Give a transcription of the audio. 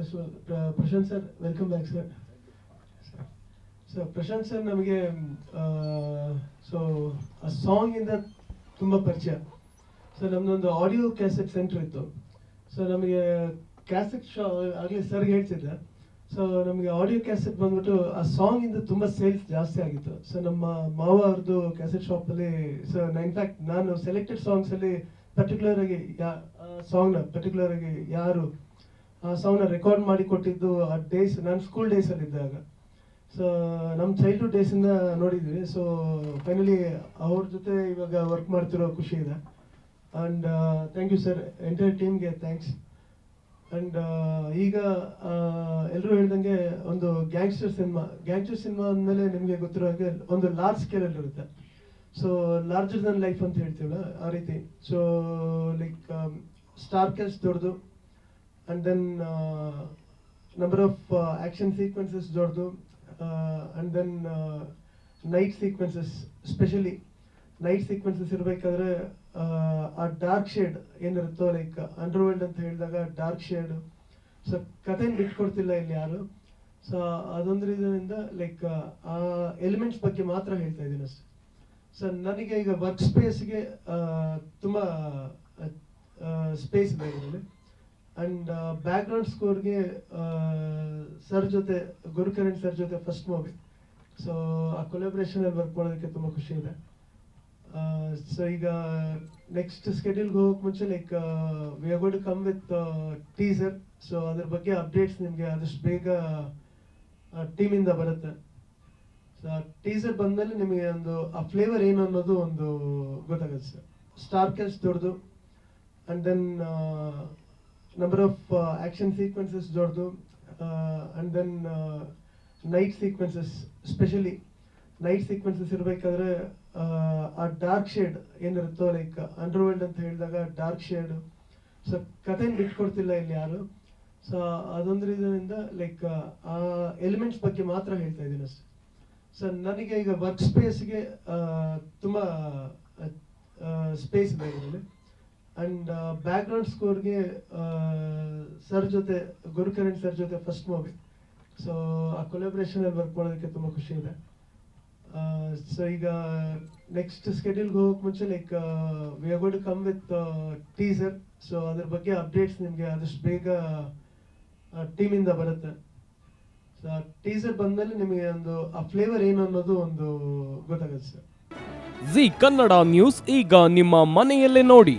First Prashant sir welcome back sir so Prashant sir ನಮಗೆ so ಆ song ಇಂದ ತುಂಬ ಪರಿಚಯ. ಸೊ ನಮ್ದೊಂದು ಆಡಿಯೋ ಕ್ಯಾಸೆಟ್ ಸೆಂಟರ್ ಇತ್ತು. ಸೊ ನಮಗೆ ಕ್ಯಾಸೆಟ್ ಶಾ ಆಗಲೇ ಸರ್ ಹೇಳ್ತಿದ್ದೆ. ಸೊ ನಮಗೆ ಆಡಿಯೋ ಕ್ಯಾಸೆಟ್ ಬಂದ್ಬಿಟ್ಟು ಆ ಸಾಂಗ್ ಇಂದ ತುಂಬ ಸೇಲ್ಸ್ ಜಾಸ್ತಿ ಆಗಿತ್ತು. ಸೊ ನಮ್ಮ ಮಾವ ಅವ್ರದ್ದು ಕ್ಯಾಸೆಟ್ ಶಾಪಲ್ಲಿ ಸೊ ಇನ್ಫ್ಯಾಕ್ಟ್ ನಾನು ಸೆಲೆಕ್ಟೆಡ್ ಸಾಂಗ್ಸಲ್ಲಿ ಪರ್ಟಿಕ್ಯುಲರ್ ಆಗಿ ಯಾ ಸಾಂಗ್ನ ಪರ್ಟಿಕ್ಯುಲರ್ ಆಗಿ ಯಾರು ಆ ಸಾಂಗ್ನ ರೆಕಾರ್ಡ್ ಮಾಡಿ ಕೊಟ್ಟಿದ್ದು ಆ ಡೇಸ್ ನಾನು ಸ್ಕೂಲ್ ಡೇಸಲ್ಲಿ ಇದ್ದಾಗ. ಸೊ ನಮ್ಮ ಚೈಲ್ಡ್ಹುಡ್ ಡೇಸಿಂದ ನೋಡಿದ್ವಿ. ಸೊ ಫೈನಲಿ ಅವ್ರ ಜೊತೆ ಇವಾಗ ವರ್ಕ್ ಮಾಡ್ತಿರೋ ಖುಷಿ ಇದೆ. And thank you sir entire ಟೀಮ್ಗೆ ಥ್ಯಾಂಕ್ಸ್ ಆ್ಯಂಡ್ ಈಗ ಎಲ್ಲರೂ ಹೇಳ್ದಂಗೆ ಒಂದು ಗ್ಯಾಂಗ್ಸ್ಟರ್ ಸಿನಿಮಾ ಗ್ಯಾಂಗ್ಸ್ಟರ್ ಸಿನಿಮಾ ಅಂದಮೇಲೆ ನಿಮಗೆ ಗೊತ್ತಿರೋ ಹಾಗೆ ಒಂದು ಲಾರ್ಜ್ ಸ್ಕೇಲಲ್ಲಿ ಇರುತ್ತೆ. ಸೊ ಲಾರ್ಜರ್ ದನ್ ಲೈಫ್ ಅಂತ ಹೇಳ್ತೀವಲ್ಲ, ಆ ರೀತಿ. ಸೊ ಲೈಕ್ ಸ್ಟಾರ್ ಕೆಲ್ಸ್ ದೊಡ್ಡದು. And then number of action sequences ದೊಡ್ಡದು and then night sequences specially night sequences ಇರಬೇಕಾದ್ರೆ ಆ ಡಾರ್ಕ್ ಶೇಡ್ ಏನಿರುತ್ತೋ ಲೈಕ್ ಅಂಡರ್ ಅಂತ ಹೇಳಿದಾಗ ಡಾರ್ಕ್ ಶೇಡ್ ಸೊ ಕಥೆನ ಬಿಟ್ಕೊಡ್ತಿಲ್ಲ ಇಲ್ಲಿ ಯಾರು. ಸೊ ಅದೊಂದು ರೀಸನಿಂದ ಲೈಕ್ ಆ ಎಲಿಮೆಂಟ್ಸ್ ಬಗ್ಗೆ ಮಾತ್ರ ಹೇಳ್ತಾ ಇದ್ದೀನಿ ಅಷ್ಟೇ. ಸೊ ನನಗೆ ಈಗ ವರ್ಕ್ ಸ್ಪೇಸ್ಗೆ ತುಂಬ ಸ್ಪೇಸ್ ಇದರಲ್ಲಿ. ಆ್ಯಂಡ್ ಬ್ಯಾಕ್ಗ್ರೌಂಡ್ ಸ್ಕೋರ್ಗೆ ಸರ್ ಜೊತೆ, ಗುರುಕರಣ್ ಸರ್ ಜೊತೆ ಫಸ್ಟ್ ಮೂವಿ ಸೊ ಆ ಕೊಲಾಬ್ರೇಷನಲ್ಲಿ ವರ್ಕ್ ಮಾಡೋದಕ್ಕೆ ತುಂಬ ಖುಷಿ ಇದೆ. ಸೊ ಈಗ ನೆಕ್ಸ್ಟ್ ಸ್ಕೆಡ್ಯೂಲ್ಗೆ ಹೋಗೋಕೆ ಮುಂಚೆ like we are got come with teaser so ಅದ್ರ ಬಗ್ಗೆ ಅಪ್ಡೇಟ್ಸ್ ನಿಮಗೆ ಆದಷ್ಟು ಬೇಗ ಟೀಮಿಂದ ಬರುತ್ತೆ. ಸೊ ಟೀಸರ್ ಬಂದಮೇಲೆ ನಿಮಗೆ ಒಂದು, ಆ ಫ್ಲೇವರ್ ಏನು ಅನ್ನೋದು ಒಂದು ಗೊತ್ತಾಗುತ್ತೆ ಸರ್ ಸ್ಟಾರ್ ಕೆಲ್ಸ್ ದೊಡ್ಡದು and then number of action sequences ದೊಡ್ಡದು and then night sequences specially night sequences ಇರಬೇಕಾದ್ರೆ, ಆ ಡಾರ್ಕ್ ಶೇಡ್ ಏನಿರುತ್ತೋ ಲೈಕ್ ಅಂಡರ್ ವರ್ಲ್ಡ್ ಅಂತ ಹೇಳಿದಾಗ ಡಾರ್ಕ್ ಶೇಡ್ ಸೊ ಕಥೆನ ಬಿಟ್ಕೊಡ್ತಿಲ್ಲ ಇಲ್ಲಿ ಯಾರು. ಸೊ ಅದೊಂದು ರೀಸನಿಂದ ಲೈಕ್ ಆ ಎಲಿಮೆಂಟ್ಸ್ ಬಗ್ಗೆ ಮಾತ್ರ ಹೇಳ್ತಾ ಇದ್ದೀನಿ ಅಷ್ಟೇ. ಸೊ ನನಗೆ ಈಗ ವರ್ಕ್ ಸ್ಪೇಸ್ಗೆ ತುಂಬ ಸ್ಪೇಸ್ ಬೇಕು ಆ್ಯಂಡ್ ಬ್ಯಾಕ್ಗ್ರೌಂಡ್ ಸ್ಕೋರ್ಗೆ ಸರ್ ಜೊತೆ, ಗುರುಕರಣ್ ಸರ್ ಜೊತೆ ಫಸ್ಟ್ ಮೂವಿ ಸೊ ಆ ಕೊಲಾಬ್ರೇಷನಲ್ಲಿ ವರ್ಕ್ ಮಾಡೋದಕ್ಕೆ ತುಂಬ ಖುಷಿ ಇದೆ. ಸೊ ಈಗ ನೆಕ್ಸ್ಟ್ ಸ್ಕೆಡ್ಯೂಲ್ಗೆ ಹೋಗೋಕೆ ಮುಂಚೆ like we are got come with teaser so ಅದ್ರ ಬಗ್ಗೆ ಅಪ್ಡೇಟ್ಸ್ ನಿಮಗೆ ಆದಷ್ಟು ಬೇಗ ಟೀಮಿಂದ ಬರುತ್ತೆ. ಸೊ ಆ ಟೀಸರ್ ಬಂದಮೇಲೆ ನಿಮಗೆ ಒಂದು, ಆ ಫ್ಲೇವರ್ ಏನು ಅನ್ನೋದು ಒಂದು ಗೊತ್ತಾಗುತ್ತೆ ಸರ್ ಜಿ ಕನ್ನಡ ನ್ಯೂಸ್ ಈಗ ನಿಮ್ಮ ಮನೆಯಲ್ಲೇ ನೋಡಿ.